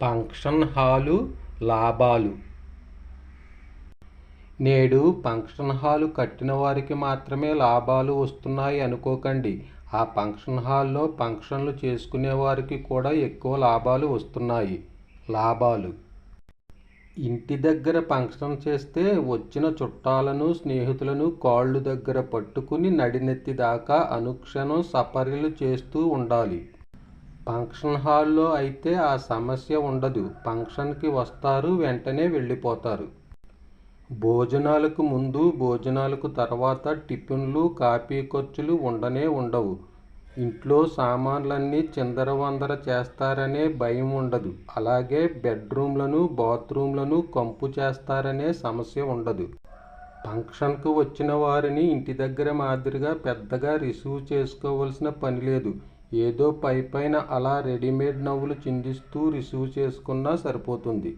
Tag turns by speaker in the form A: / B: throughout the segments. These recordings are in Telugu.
A: ఫంక్షన్ హాలు లాభాలు. నేడు ఫంక్షన్ హాలు కట్టిన వారికి మాత్రమే లాభాలు వస్తున్నాయి అనుకోకండి. ఆ ఫంక్షన్ హాల్లో ఫంక్షన్లు చేసుకునే వారికి కూడా ఎక్కువ లాభాలు వస్తున్నాయి. లాభాలు. ఇంటి దగ్గర ఫంక్షన్ చేస్తే వచ్చిన చుట్టాలను స్నేహితులను కాళ్ళు దగ్గర పట్టుకుని నడినెత్తి దాకా అనుక్షణం సపర్యలు చేస్తూ ఉండాలి. ఫంక్షన్ హాల్లో అయితే ఆ సమస్య ఉండదు. ఫంక్షన్కి వస్తారు వెంటనే వెళ్ళిపోతారు. భోజనాలకు ముందు భోజనాలకు తర్వాత టిఫిన్లు కాఫీ ఖర్చులు ఉండనే ఉండవు. ఇంట్లో సామాన్లన్నీ చిందరవందర చేస్తారనే భయం ఉండదు. అలాగే బెడ్రూమ్లను బాత్రూమ్లను కంపు చేస్తారనే సమస్య ఉండదు. ఫంక్షన్కు వచ్చిన వారిని ఇంటి దగ్గర మాదిరిగా పెద్దగా రిసీవ్ చేసుకోవాల్సిన పని లేదు. ఏదో పై పైన అలా రెడీమేడ్ నవ్వులు చిందిస్తూ రిసీవ్ చేసుకున్నా సరిపోతుంది.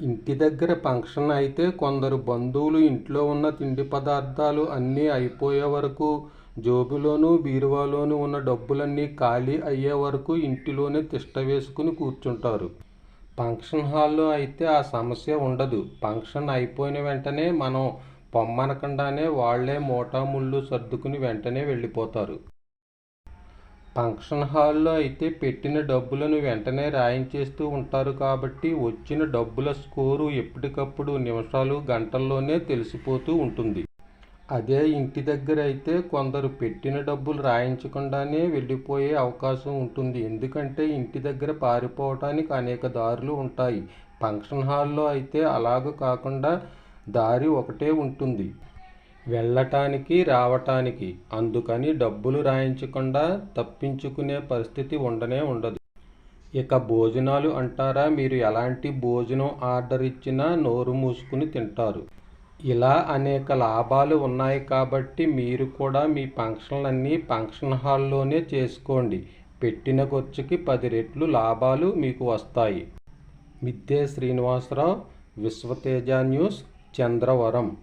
A: ఇంటి దగ్గర ఫంక్షన్ అయితే కొందరు బంధువులు ఇంట్లో ఉన్న తిండి పదార్థాలు అన్నీ అయిపోయే వరకు జోబులోనూ బీరువాలోనూ ఉన్న డబ్బులన్నీ ఖాళీ అయ్యే వరకు ఇంటిలోనే తిష్ట వేసుకుని కూర్చుంటారు. ఫంక్షన్ హాల్లో అయితే ఆ సమస్య ఉండదు. ఫంక్షన్ అయిపోయిన వెంటనే మనం పొమ్మనకుండానే వాళ్ళే మోటా ముళ్ళు సర్దుకుని వెంటనే వెళ్ళిపోతారు. ఫంక్షన్ హాల్లో అయితే పెట్టిన డబ్బులను వెంటనే రాయించేస్తూ ఉంటారు కాబట్టి వచ్చిన డబ్బుల స్కోరు ఎప్పటికప్పుడు నిమిషాలు గంటల్లోనే తెలిసిపోతూ ఉంటుంది. అదే ఇంటి దగ్గర అయితే కొందరు పెట్టిన డబ్బులు రాయించకుండానే వెళ్ళిపోయే అవకాశం ఉంటుంది. ఎందుకంటే ఇంటి దగ్గర పారిపోవటానికి అనేక దారులు ఉంటాయి. ఫంక్షన్ హాల్లో అయితే అలాగ కాకుండా దారి ఒకటే ఉంటుంది. వెళ్ళటానికి రావటానికి. అందుకని డబ్బులు రాయించకుండా తప్పించుకునే పరిస్థితి ఉండనే ఉండదు. ఇక భోజనాలు అంటారా? మీరు ఎలాంటి భోజనం ఆర్డర్ ఇచ్చినా నోరు మూసుకుని తింటారు. ఇలా అనేక లాభాలు ఉన్నాయి కాబట్టి మీరు కూడా మీ ఫంక్షన్లన్నీ ఫంక్షన్ హాల్లోనే చేసుకోండి. పెట్టిన ఖర్చుకి పది రెట్లు లాభాలు మీకు వస్తాయి. మిద్దె శ్రీనివాసరావు విశ్వతేజ న్యూస్ చంద్రవరం.